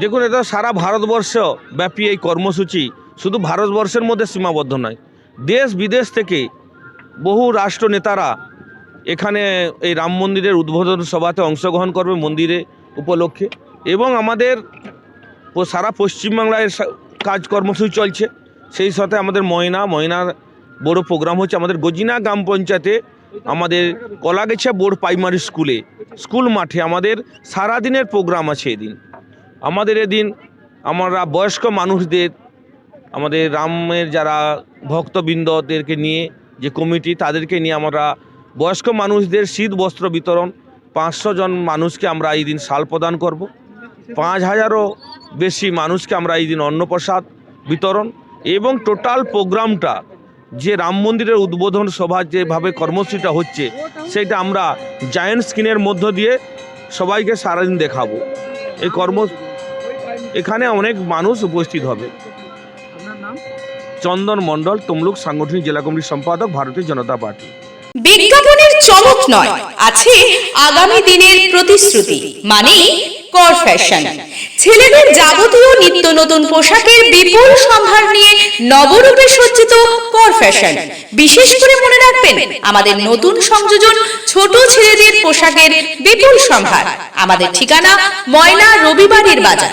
দেখুন, এটা সারা ভারতবর্ষ ব্যাপী এই কর্মসূচি। শুধু ভারতবর্ষের মধ্যে সীমাবদ্ধ নয়, দেশ বিদেশ থেকে বহু রাষ্ট্র নেতারা এখানে এই রাম মন্দিরের উদ্বোধন সভাতে অংশগ্রহণ করবে মন্দিরে উপলক্ষে। এবং আমাদের সারা পশ্চিমবাংলায় কাজ কর্মসূচি চলছে। সেই সাথে আমাদের ময়না, ময়নার বড় প্রোগ্রাম হচ্ছে আমাদের গজিনা গ্রাম পঞ্চায়েতে আমাদের কলাগেছা বোর্ড প্রাইমারি স্কুলে, স্কুল মাঠে আমাদের সারাদিনের প্রোগ্রাম আছে এদিন। আমাদের এদিন আমরা বয়স্ক মানুষদের, আমাদের রামের যারা ভক্তবৃন্দদেরকে নিয়ে যে কমিটি, তাদেরকে নিয়ে আমরা বয়স্ক মানুষদের শীত বস্ত্র বিতরণ, পাঁচশো জন মানুষকে আমরা এই দিন শাল প্রদান করব। পাঁচ হাজারও বেশি মানুষকে আমরা এই দিন অন্নপ্রসাদ বিতরণ এবং টোটাল প্রোগ্রামটা যে রাম মন্দিরের উদ্বোধন সভা যেভাবে কর্মসূচিটা হচ্ছে, সেটা আমরা জায়েন্ট স্ক্রিনের মধ্য দিয়ে সবাইকে সারাদিন দেখাবো। এই কর্ম এখানে অনেক মানুষ উপস্থিত হবে। চন্দন মণ্ডল তমলুক সাংগঠনিক জেলা কমিটির সম্পাদক ভারতীয় জনতা পার্টি। বিজ্ঞাপনের চমক নয় আছে আগামী দিনের প্রতিশ্রুতি মানে কর ফ্যাশন ছেলেদের যাবতীয় নিত্য নতুন পোশাকের বিপুল সম্ভার নিয়ে নবরূপে সজ্জিত কর ফ্যাশন বিশেষ করে মনে রাখবেন আমাদের নতুন সংযোজন ছোট ছেলেদের পোশাকের বিপুল সম্ভার। আমাদের ঠিকানা ময়না রবিবারের বাজার।